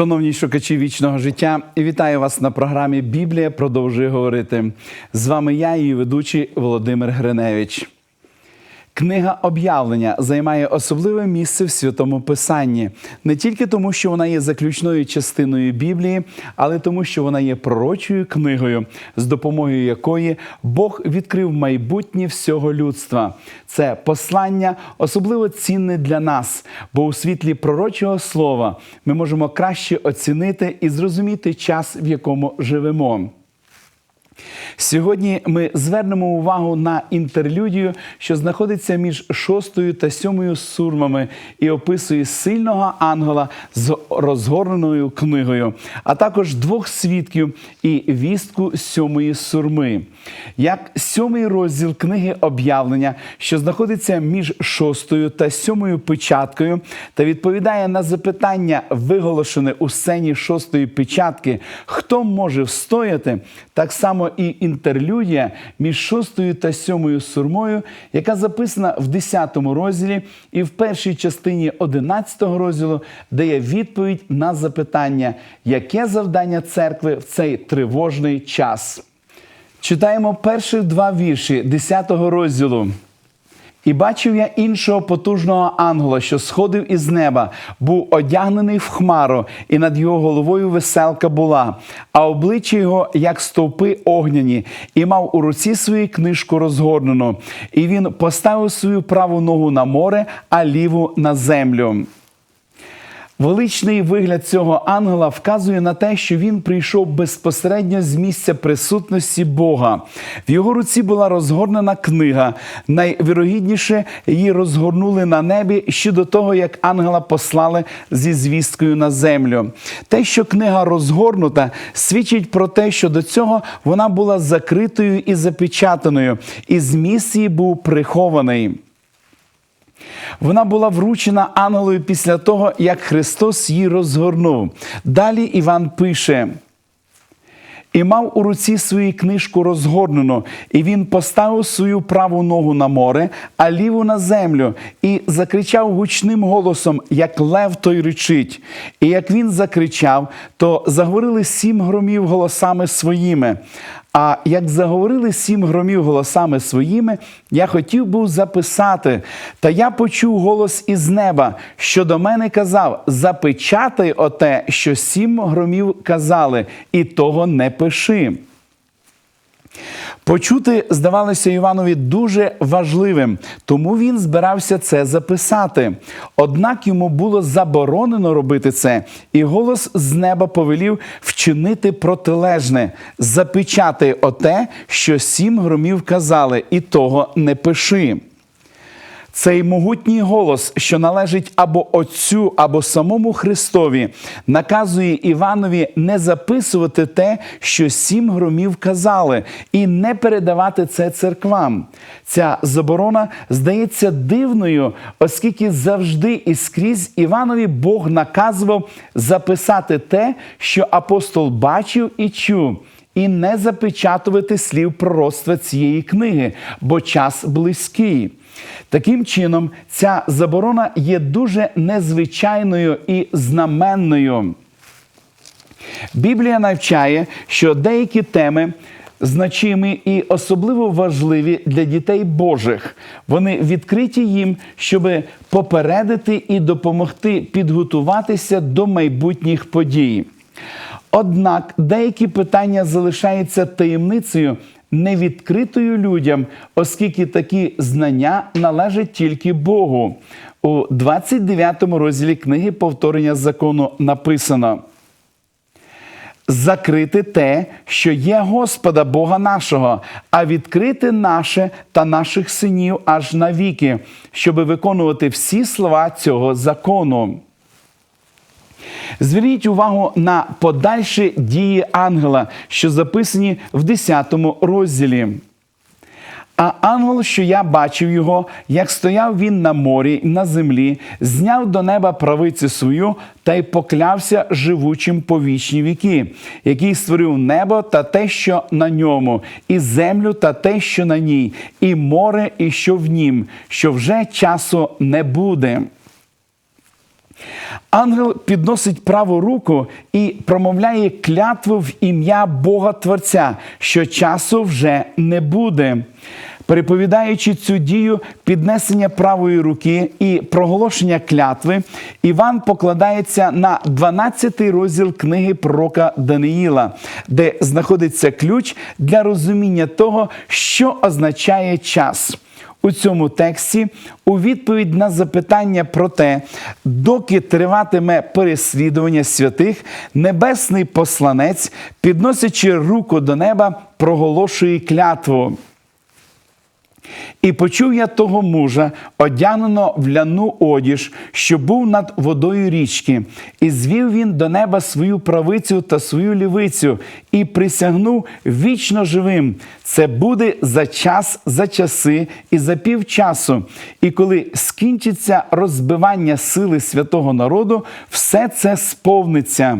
Шановні шукачі вічного життя, вітаю вас на програмі Біблія продовжує говорити. З вами я, її ведучий Володимир Гриневич. Книга об'явлення займає особливе місце в святому писанні не тільки тому, що вона є заключною частиною Біблії, але тому, що вона є пророчою книгою, з допомогою якої Бог відкрив майбутнє всього людства. Це послання особливо цінне для нас, бо у світлі пророчого слова ми можемо краще оцінити і зрозуміти час, в якому живемо. Сьогодні ми звернемо увагу на інтерлюдію, що знаходиться між шостою та сьомою сурмами і описує сильного ангела з розгорненою книгою, а також двох свідків і вістку сьомої сурми. Як сьомий розділ книги об'явлення, що знаходиться між шостою та сьомою печаткою, та відповідає на запитання, виголошене у сцені шостої печатки, хто може встояти, так само і інтерлюдія між шостою та сьомою сурмою, яка записана в 10 розділі і в першій частині 11 розділу, дає відповідь на запитання, яке завдання церкви в цей тривожний час. Читаємо перші два вірші 10 розділу. І бачив я іншого потужного ангела, що сходив із неба, був одягнений в хмару, і над його головою веселка була, а обличчя його, як стовпи огняні, і мав у руці свою книжку розгорнену. І він поставив свою праву ногу на море, а ліву на землю. Величний вигляд цього ангела вказує на те, що він прийшов безпосередньо з місця присутності Бога. В його руці була розгорнена книга. Найвірогідніше її розгорнули на небі ще до того, як ангела послали зі звісткою на землю. Те, що книга розгорнута, свідчить про те, що до цього вона була закритою і запечатаною, і зміст її був прихований. Вона була вручена ангелою після того, як Христос її розгорнув. Далі Іван пише. І мав у руці свою книжку розгорнену, і він поставив свою праву ногу на море, а ліву на землю, і закричав гучним голосом, як лев той речить. І як він закричав, то заговорили сім громів голосами своїми. А як заговорили сім громів голосами своїми, я хотів був записати, та я почув голос із неба, що до мене казав: запечатай оте, що сім громів казали, і того не пиши. Почути здавалося Іванові дуже важливим, тому він збирався це записати. Однак йому було заборонено робити це, і голос з неба повелів вчинити протилежне, запечати оте, що сім громів казали, і того не пиши. Цей могутній голос, що належить або Отцю, або самому Христові, наказує Іванові не записувати те, що сім громів казали, і не передавати це церквам. Ця заборона здається дивною, оскільки завжди і скрізь Іванові Бог наказував записати те, що апостол бачив і чув. І не запечатувати слів пророцтва цієї книги, бо час близький. Таким чином, ця заборона є дуже незвичайною і знаменною. Біблія навчає, що деякі теми значимі і особливо важливі для дітей Божих. Вони відкриті їм, щоб попередити і допомогти підготуватися до майбутніх подій. Однак деякі питання залишаються таємницею невідкритою людям, оскільки такі знання належать тільки Богу. У 29 розділі книги повторення закону написано. Закрити те, що є Господа Бога нашого, а відкрити наше та наших синів аж навіки, щоб виконувати всі слова цього закону. Зверніть увагу на подальші дії ангела, що записані в 10 розділі. А ангел, що я бачив його, як стояв він на морі на землі, зняв до неба правицю свою та й поклявся живучим по вічні віки, який створив небо та те, що на ньому, і землю та те, що на ній, і море, і що в нім, що вже часу не буде. Ангел підносить праву руку і промовляє клятву в ім'я Бога Творця, що часу вже не буде. Переповідаючи цю дію піднесення правої руки і проголошення клятви, Іван покладається на 12 розділ книги пророка Даниїла, де знаходиться ключ для розуміння того, що означає час. У цьому тексті у відповідь на запитання про те, доки триватиме переслідування святих, небесний посланець, підносячи руку до неба, проголошує клятву. І почув я того мужа, одягнено в ляну одіж, що був над водою річки, і звів він до неба свою правицю та свою лівицю, і присягнув вічно живим. Це буде за час, за часи і за півчасу. І коли скінчиться розбивання сили святого народу, все це сповниться.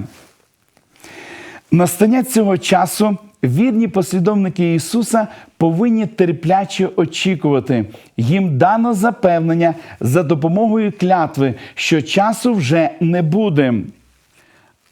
Настання цього часу вірні послідовники Ісуса повинні терпляче очікувати. Їм дано запевнення за допомогою клятви, що часу вже не буде.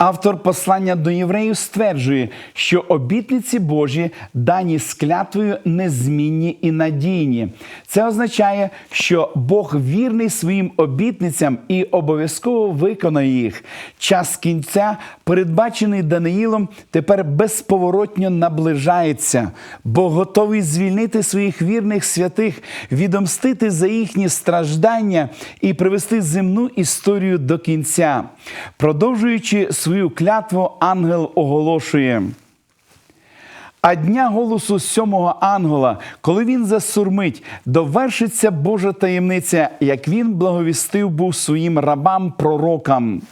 Автор послання до євреїв стверджує, що обітниці Божі дані з клятвою незмінні і надійні. Це означає, що Бог вірний своїм обітницям і обов'язково виконає їх. Час кінця, передбачений Даниїлом, тепер безповоротньо наближається, Бог готовий звільнити своїх вірних святих, відомстити за їхні страждання і привести земну історію до кінця. Продовжуючи свою клятву, ангел оголошує. А дня голосу сьомого ангела, коли він засурмить, довершиться Божа таємниця, як він благовістив був своїм рабам пророкам.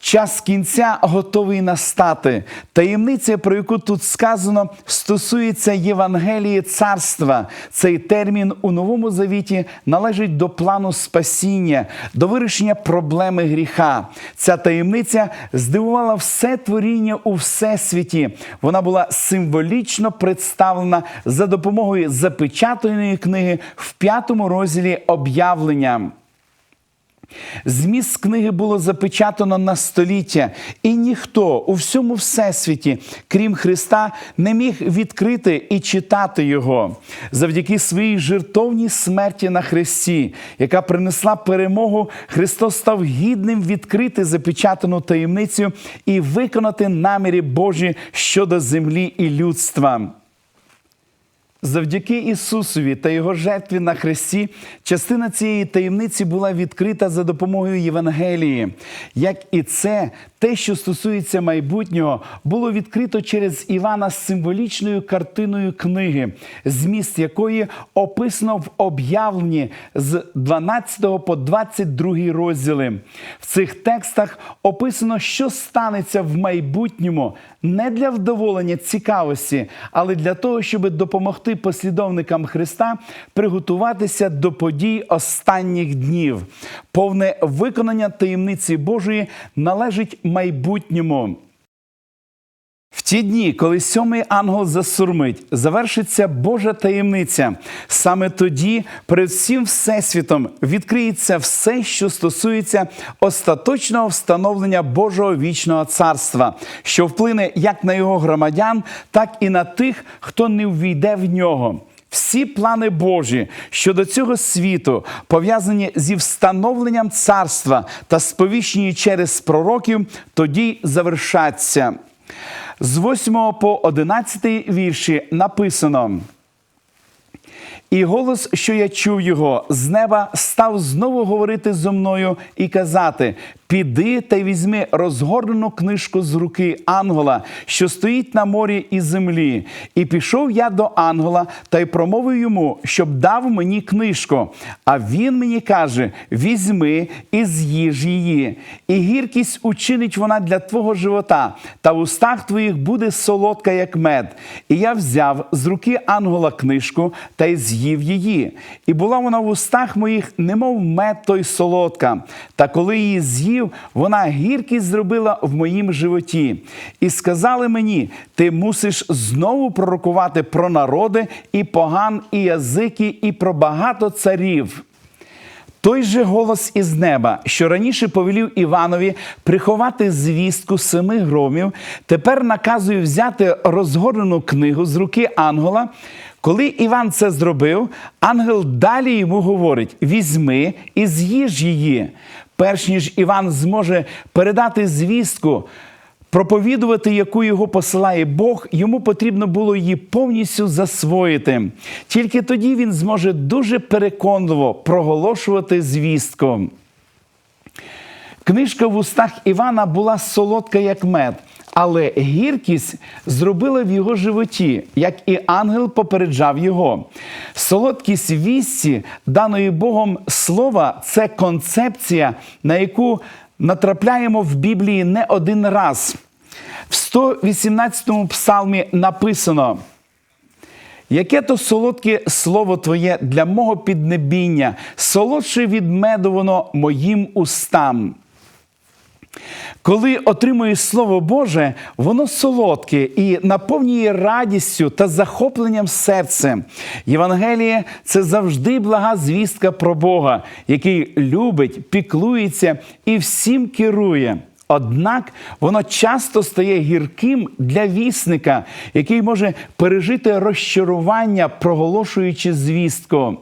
Час кінця готовий настати. Таємниця, про яку тут сказано, стосується Євангелії царства. Цей термін у новому завіті належить до плану спасіння, до вирішення проблеми гріха. Ця таємниця здивувала все творіння у всесвіті. Вона була символічно представлена за допомогою запечатаної книги в п'ятому розділі об'явлення. Зміст книги було запечатано на століття, і ніхто у всьому всесвіті, крім Христа, не міг відкрити і читати його завдяки своїй жертовній смерті на Христі, яка принесла перемогу. Христос став гідним відкрити запечатану таємницю і виконати наміри Божі щодо землі і людства. Завдяки Ісусові та Його жертві на Христі частина цієї таємниці була відкрита за допомогою Євангелії. Як і це, те, що стосується майбутнього, було відкрито через Івана з символічною картиною книги, зміст якої описано в об'явленні з 12 по 22 розділи. В цих текстах описано, що станеться в майбутньому не для вдоволення цікавості, але для того, щоб допомогти послідовникам Христа приготуватися до подій останніх днів. Повне виконання таємниці Божої належить майбутньому. В ті дні, коли сьомий ангел засурмить, завершиться Божа таємниця. Саме тоді перед всім всесвітом відкриється все, що стосується остаточного встановлення Божого вічного царства, що вплине як на його громадян, так і на тих, хто не ввійде в нього. Всі плани Божі щодо цього світу пов'язані зі встановленням царства та сповіщені через пророків, тоді завершаться. З 8 по 11 вірші написано. І голос, що я чув його з неба, став знову говорити зо мною і казати: Піди та візьми розгорнену книжку з руки ангела, що стоїть на морі і землі. І пішов я до ангела та й промовив йому, щоб дав мені книжку. А він мені каже: Візьми і з'їж її, і гіркість учинить вона для твого живота, та в устах твоїх буде солодка, як мед. І я взяв з руки ангела книжку та й з'їв її. І була вона в устах моїх, немов мед той солодка. Та коли її з'їв, вона гіркість зробила в моїм животі. І сказали мені: ти мусиш знову пророкувати про народи і поган, і язики, і про багато царів. Той же голос із неба, що раніше повелів Іванові приховати звістку семи громів, тепер наказує взяти розгорнену книгу з руки ангела. Коли Іван це зробив, ангел далі йому говорить: візьми і з'їж її. Перш ніж Іван зможе передати звістку, проповідувати, яку його посилає Бог, йому потрібно було її повністю засвоїти. Тільки тоді він зможе дуже переконливо проголошувати звістку. Книжка в устах Івана була солодка, як мед, але гіркість зробила в його животі, як і ангел попереджав його. Солодкість вісті, даної Богом слова, це концепція, на яку натрапляємо в Біблії не один раз. В 118-му псалмі написано. Яке то солодке слово Твоє для мого піднебіння, солодше від меду воно моїм устам. Коли отримуєш Слово Боже, воно солодке і наповнює радістю та захопленням серце. Євангеліє це завжди блага звістка про Бога, який любить, піклується і всім керує. Однак воно часто стає гірким для вісника, який може пережити розчарування, проголошуючи звістку.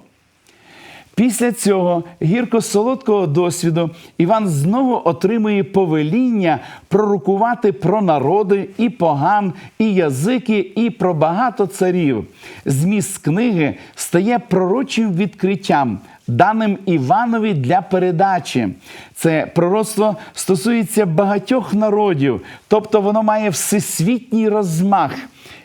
Після цього гірко-солодкого досвіду Іван знову отримує повеління пророкувати про народи і поган, і язики, і про багато царів. Зміст книги стає пророчим відкриттям, даним Іванові для передачі. Це пророцтво стосується багатьох народів, тобто воно має всесвітній розмах.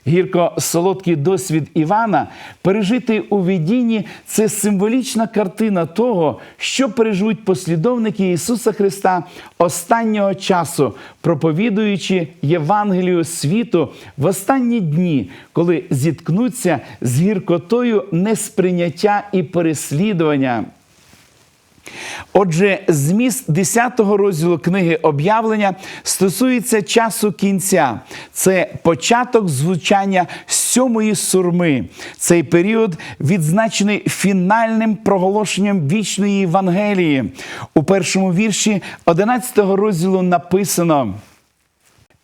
Гірко-солодкий досвід Івана, пережитий у видінні, це символічна картина того, що переживуть послідовники Ісуса Христа останнього часу, проповідуючи Євангелію світу в останні дні, коли зіткнуться з гіркотою несприйняття і переслідування. Отже, зміст 10 розділу книги об'явлення стосується часу кінця. Це початок звучання сьомої сурми. Цей період відзначений фінальним проголошенням вічної Євангелії. У першому вірші 11 розділу написано.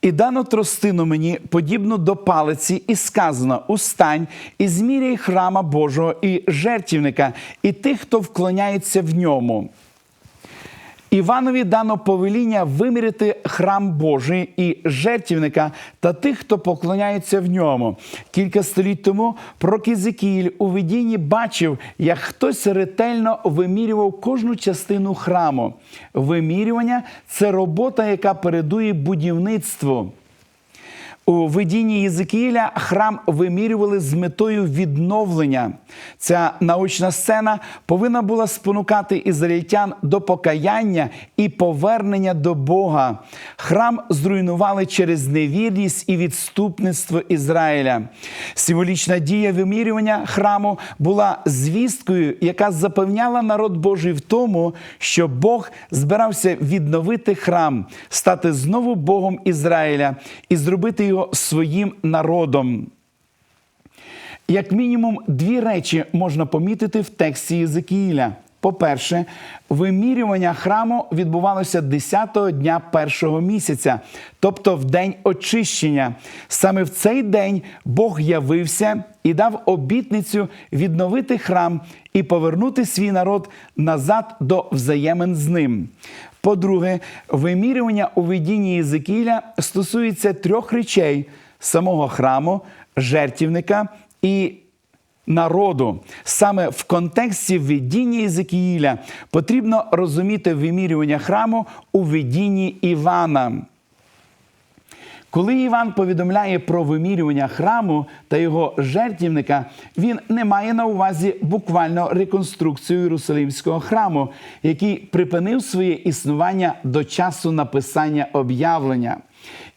І дано тростину мені, подібну до палиці, і сказано: Устань, і зміряй храма Божого і жертівника, і тих, хто вклоняється в ньому. Іванові дано повеління виміряти храм Божий і жертівника та тих, хто поклоняється в ньому. Кілька століть тому Прокізикіль у видінні бачив, як хтось ретельно вимірював кожну частину храму. Вимірювання це робота, яка передує будівництву. У видінні Єзикіїля храм вимірювали з метою відновлення. Ця научна сцена повинна була спонукати ізраїльтян до покаяння і повернення до Бога. Храм зруйнували через невірність і відступництво Ізраїля. Символічна дія вимірювання храму була звісткою, яка запевняла народ Божий в тому, що Бог збирався відновити храм, стати знову Богом Ізраїля і зробити його своїм народом. Як мінімум, дві речі можна помітити в тексті Єзекіїля. По-перше, вимірювання храму відбувалося 10-го дня першого місяця, тобто в день очищення. Саме в цей день Бог явився і дав обітницю відновити храм і повернути свій народ назад до взаємин з ним. По-друге, вимірювання у видінні Єзекіля стосується трьох речей: самого храму, жертівника і народу. Саме в контексті видіння Єзекіїля потрібно розуміти вимірювання храму у видінні Івана. Коли Іван повідомляє про вимірювання храму та його жертівника, він не має на увазі буквально реконструкцію Єрусалимського храму, який припинив своє існування до часу написання об'явлення.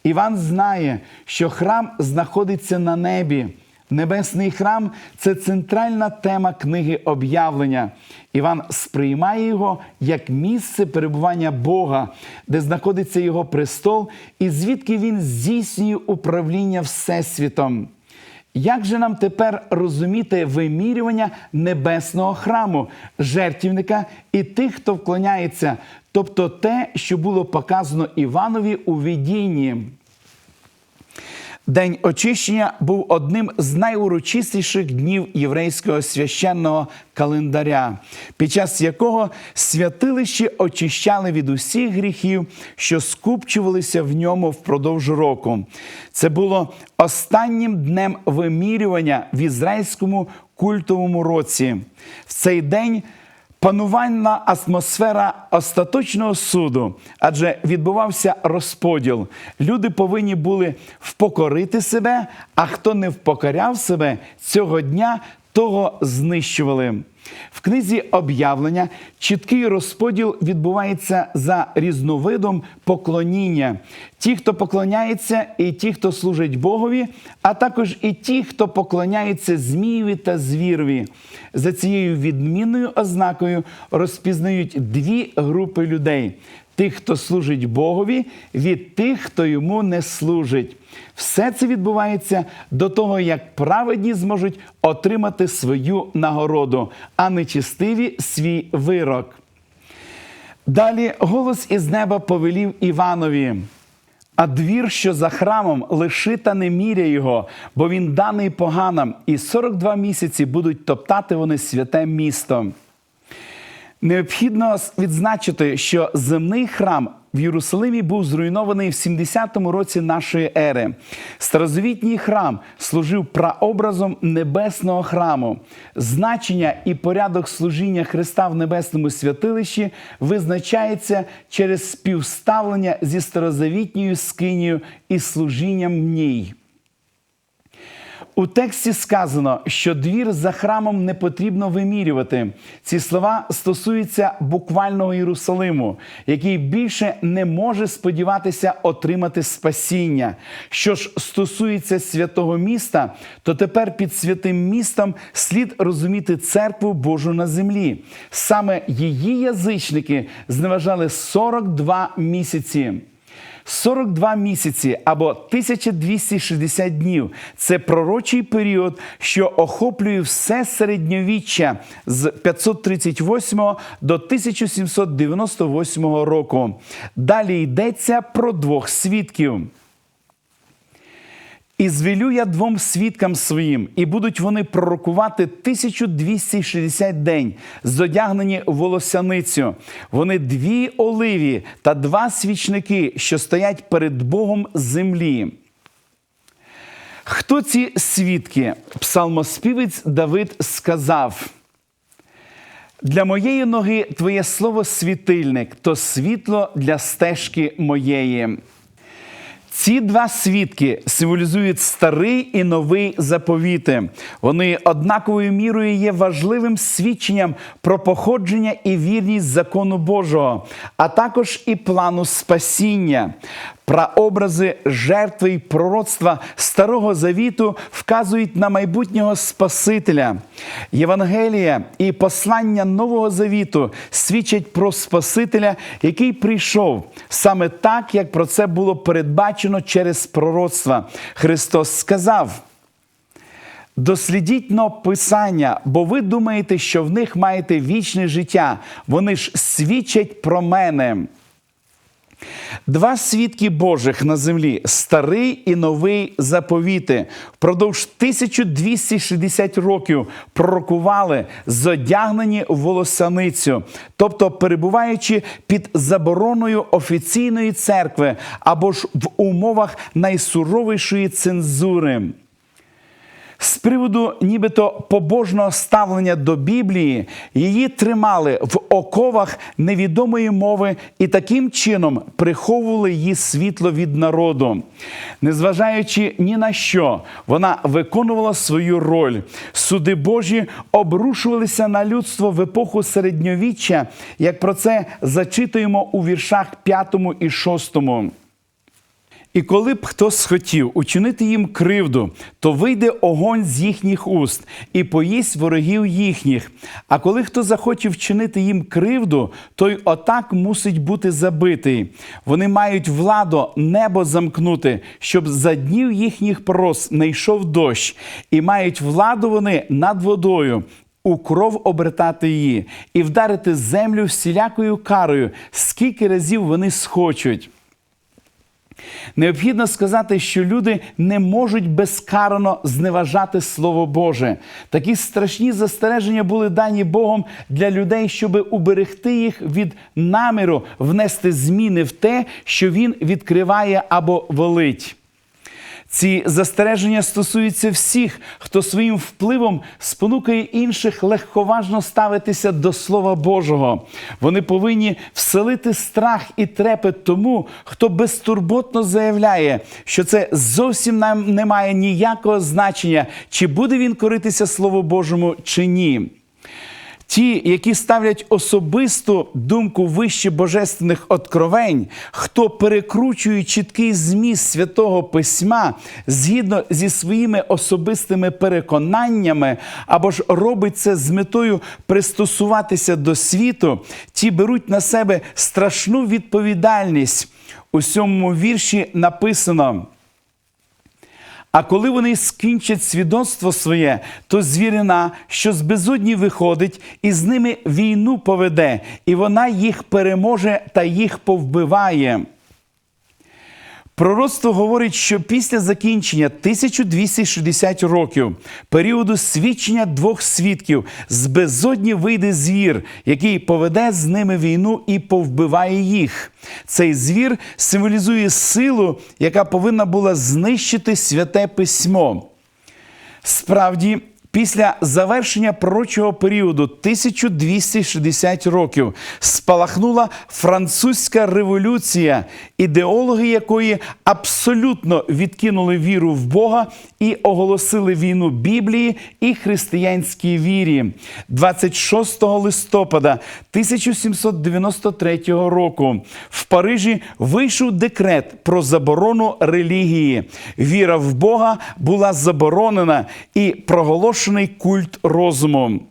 Іван знає, що храм знаходиться на небі. Небесний храм це центральна тема книги об'явлення. Іван сприймає його як місце перебування Бога, де знаходиться його престол, і звідки він здійснює управління Всесвітом. Як же нам тепер розуміти вимірювання небесного храму, жертівника і тих, хто вклоняється, тобто те, що було показано Іванові у видінні? День очищення був одним з найурочистіших днів єврейського священного календаря, під час якого святилище очищали від усіх гріхів, що скупчувалися в ньому впродовж року. Це було останнім днем вимірювання в ізраїльському культовому році. В цей день Панувальна атмосфера остаточного суду, адже відбувався розподіл. Люди повинні були впокорити себе, а хто не впокоряв себе цього дня, того знищували. В книзі об'явлення чіткий розподіл відбувається за різновидом поклоніння. Ті, хто поклоняється, і ті, хто служить Богові, а також і ті, хто поклоняється Змієві та звірові. За цією відмінною ознакою розпізнають дві групи людей. Тих, хто служить Богові, від тих, хто йому не служить. Все це відбувається до того, як праведні зможуть отримати свою нагороду, а нечистиві свій вирок. Далі голос із неба повелів Іванові. А двір, що за храмом, лиши та не міря його, бо він даний поганам, і 42 місяці будуть топтати вони святе місто. Необхідно відзначити, що земний храм в Єрусалимі був зруйнований в 70-му році нашої ери. Старозавітній храм служив прообразом небесного храму. Значення і порядок служіння Христа в небесному святилищі визначається через співставлення зі старозавітньою скинією і служінням в ній. У тексті сказано, що двір за храмом не потрібно вимірювати. Ці слова стосуються буквального Єрусалиму, який більше не може сподіватися отримати спасіння. Що ж стосується святого міста, то тепер під святим містом слід розуміти церкву Божу на землі. Саме її язичники зневажали 42 місяці. 42 місяці або 1260 днів це пророчий період, що охоплює все середньовіччя з 538 до 1798 року. Далі йдеться про двох свідків. І звелю я двом свідкам своїм, і будуть вони пророкувати 1260 день, зодягнені волосяницю. Вони дві оливі та два свічники, що стоять перед Богом землі. Хто ці свідки? Псалмоспівець Давид сказав. Для моєї ноги твоє слово світильник, то світло для стежки моєї. Ці два свідки символізують старий і новий заповіти. Вони однаковою мірою є важливим свідченням про походження і вірність закону Божого, а також і плану спасіння. Прообрази жертви і пророцтва Старого Завіту вказують на майбутнього Спасителя. Євангелія і послання Нового Завіту свідчать про Спасителя, який прийшов саме так, як про це було передбачено через пророцтва. Христос сказав. Дослідіть но Писання, бо ви думаєте, що в них маєте вічне життя. Вони ж свідчать про мене. Два свідки Божих на землі старий і новий заповіти, впродовж 1260 років пророкували, зодягнені в волосаницю, тобто перебуваючи під забороною офіційної церкви або ж в умовах найсуровішої цензури. З приводу нібито побожного ставлення до Біблії її тримали в оковах невідомої мови і таким чином приховували її світло від народу. Незважаючи ні на що, вона виконувала свою роль. Суди Божі обрушувалися на людство в епоху середньовіччя, як про це зачитуємо у віршах 5 і 6. І коли б хто схотів учинити їм кривду, то вийде огонь з їхніх уст і поїсть ворогів їхніх. А коли хто захоче вчинити їм кривду, той отак мусить бути забитий. Вони мають владу небо замкнути, щоб за днів їхніх прос не йшов дощ, і мають владу вони над водою. У кров обертати її і вдарити землю всілякою карою, скільки разів вони схочуть. Необхідно сказати, що люди не можуть безкарно зневажати Слово Боже. Такі страшні застереження були дані Богом для людей, щоб уберегти їх від наміру внести зміни в те, що Він відкриває або велить. Ці застереження стосуються всіх, хто своїм впливом спонукає інших легковажно ставитися до Слова Божого. Вони повинні вселити страх і трепет тому, хто безтурботно заявляє, що це зовсім нам не має ніякого значення, чи буде він коритися Слову Божому чи ні. Ті, які ставлять особисту думку вище божественних откровень, хто перекручує чіткий зміст святого письма згідно зі своїми особистими переконаннями, або ж робить це з метою пристосуватися до світу, ті беруть на себе страшну відповідальність. У сьомому вірші написано. А коли вони скінчать свідоцтво своє, то звірина, що з безодні виходить, і з ними війну поведе, і вона їх переможе та їх повбиває. Пророцтво говорить, що після закінчення 1260 років періоду свідчення двох свідків з безодні вийде звір, який поведе з ними війну і повбиває їх. Цей звір символізує силу, яка повинна була знищити святе письмо. Справді, Після завершення пророчого періоду 1260 років спалахнула французька революція, ідеологи якої абсолютно відкинули віру в Бога і оголосили війну Біблії і християнській вірі. 26 листопада 1793 року в Парижі вийшов декрет про заборону релігії. Віра в Бога була заборонена і проголошена культ розуму.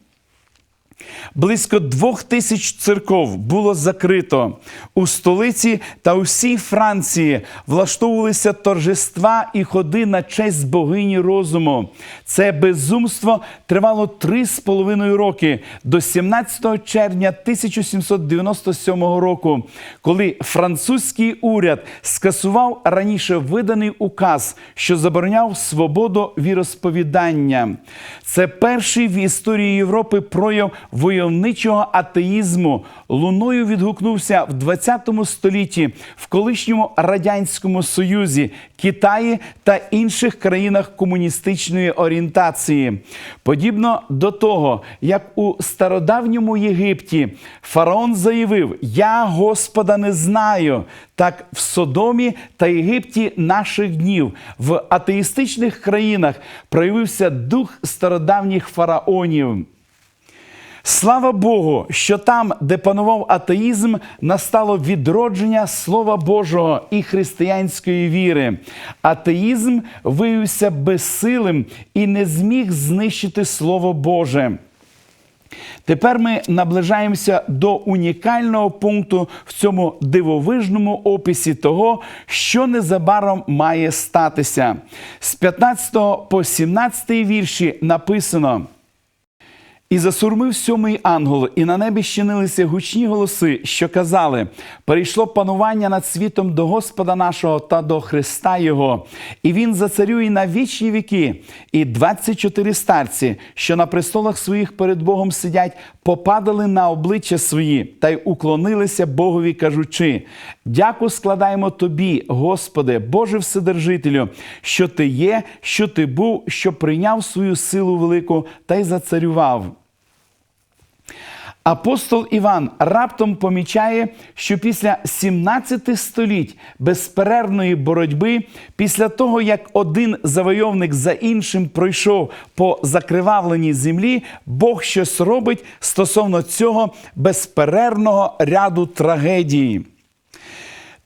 Близько двох тисяч церков було закрито. У столиці та усій Франції влаштовувалися торжества і ходи на честь богині розуму. Це безумство тривало три з половиною роки до 17 червня 1797 року, коли французький уряд скасував раніше виданий указ, що забороняв свободу віросповідання. Це перший в історії Європи прояв войовничого атеїзму луною відгукнувся в 20 столітті в колишньому радянському союзі, Китаї та інших країнах комуністичної орієнтації. Подібно до того, як у стародавньому Єгипті фараон заявив: Я Господа не знаю. Так в Содомі та Єгипті наших днів в атеїстичних країнах проявився дух стародавніх фараонів. Слава Богу, що там, де панував атеїзм, настало відродження Слова Божого і християнської віри. Атеїзм виявився безсилим і не зміг знищити Слово Боже. Тепер ми наближаємося до унікального пункту в цьому дивовижному описі того, що незабаром має статися. З 15 по 17 вірші написано. І засурмив сьомий ангел, і на небі щинилися гучні голоси, що казали: перейшло панування над світом до Господа нашого та до Христа Його, і Він зацарює на вічні віки. І 24 старці, що на престолах своїх перед Богом сидять, попадали на обличчя свої та й уклонилися Богові, кажучи: Дяку складаємо тобі, Господи, Боже Вседержителю, що ти є, що ти був, що прийняв свою силу велику та й зацарював. Апостол Іван раптом помічає, що після 17 століть безперервної боротьби, після того як один завойовник за іншим пройшов по закривавленій землі, Бог щось робить стосовно цього безперервного ряду трагедії.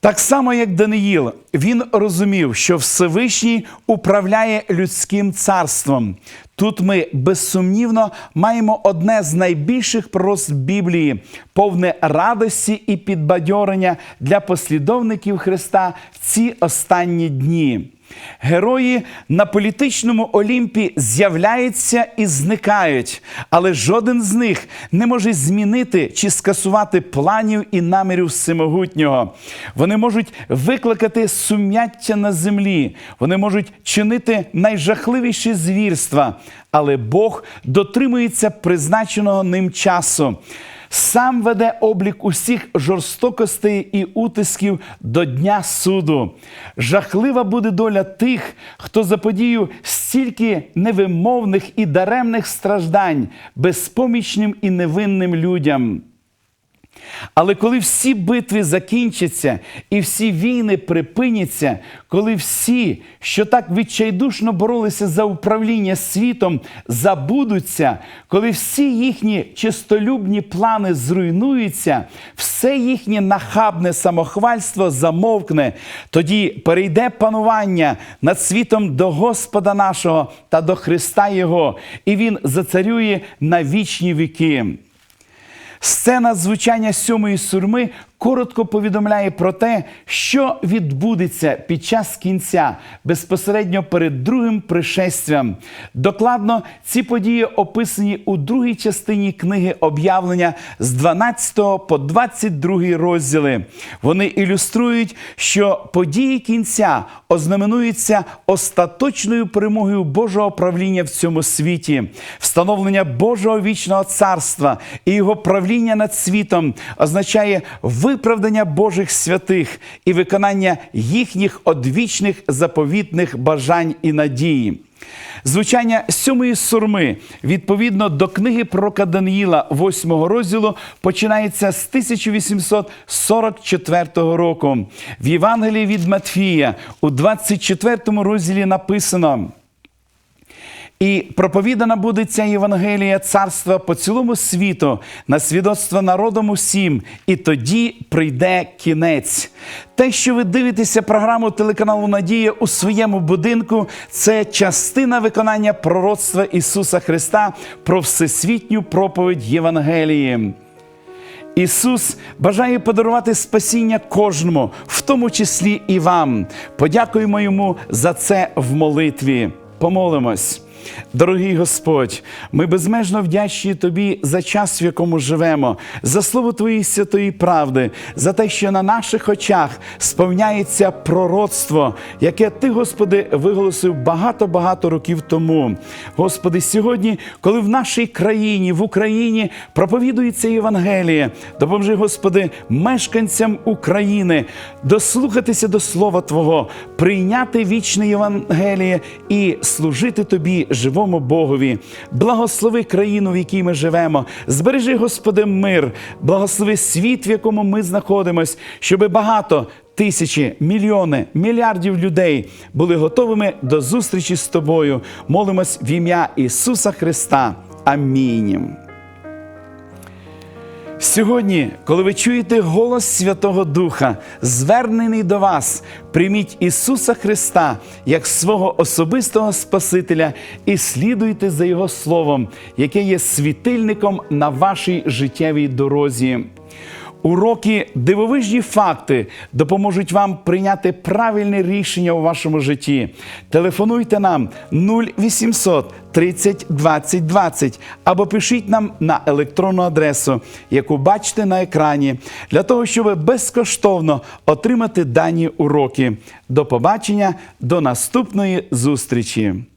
Так само, як Даниїл, він розумів, що Всевишній управляє людським царством. Тут ми безсумнівно маємо одне з найбільших пророцтв Біблії, повне радості і підбадьорення для послідовників Христа в ці останні дні. Герої на політичному Олімпі з'являються і зникають, але жоден з них не може змінити чи скасувати планів і намірів всемогутнього. Вони можуть викликати сум'яття на землі, вони можуть чинити найжахливіші звірства, але Бог дотримується призначеного ним часу. Сам веде облік усіх жорстокостей і утисків до Дня суду. Жахлива буде доля тих, хто заподію стільки невимовних і даремних страждань безпомічним і невинним людям. Але коли всі битви закінчаться і всі війни припиняться, коли всі, що так відчайдушно боролися за управління світом, забудуться, коли всі їхні чистолюбні плани зруйнуються, все їхнє нахабне самохвальство замовкне, тоді перейде панування над світом до Господа нашого та до Христа Його, і Він зацарює на вічні віки. Сцена звучання сьомої сурми коротко повідомляє про те, що відбудеться під час кінця безпосередньо перед другим пришестям. Докладно ці події описані у другій частині книги об'явлення з 12 по 22 розділи. Вони ілюструють, що події кінця ознаменуються остаточною перемогою Божого правління в цьому світі, встановлення Божого вічного царства і його правління над світом означає виправдання Божих святих і виконання їхніх одвічних заповітних бажань і надії. Звучання сьомої сурми відповідно до книги пророка Даниїла, 8 розділу, починається з 1844 року. В Євангелії від Матфія у 24 розділі написано. І проповідана буде ця Євангелія царства по цілому світу на свідоцтво народом усім, і тоді прийде кінець. Те, що ви дивитеся програму телеканалу Надія у своєму будинку, це частина виконання пророцтва Ісуса Христа про всесвітню проповідь Євангелії. Ісус бажає подарувати спасіння кожному, в тому числі і вам. Подякуємо йому за це в молитві. Помолимось. Дорогий Господь, ми безмежно вдячні Тобі за час, в якому живемо, за слово Твоєї святої правди, за те, що на наших очах сповняється пророцтво, яке Ти, Господи, виголосив багато-багато років тому. Господи, сьогодні, коли в нашій країні, в Україні проповідується Євангеліє, допоможи, Господи, мешканцям України дослухатися до Слова Твого, прийняти вічне Євангеліє і служити Тобі живому Богові. Благослови країну, в якій ми живемо. Збережи, Господи, мир, благослови світ, в якому ми знаходимось, щоби багато. Тисячі, мільйони, мільярдів людей були готовими до зустрічі з тобою. Молимось в ім'я Ісуса Христа. Амінь. Сьогодні, коли ви чуєте голос Святого Духа, звернений до вас, прийміть Ісуса Христа як свого особистого Спасителя і слідуйте за Його Словом, яке є світильником на вашій життєвій дорозі. Уроки дивовижні факти допоможуть вам прийняти правильне рішення у вашому житті. Телефонуйте нам 0800 30 20 20 або пишіть нам на електронну адресу, яку бачите на екрані, для того, щоб безкоштовно отримати дані уроки. До побачення, до наступної зустрічі!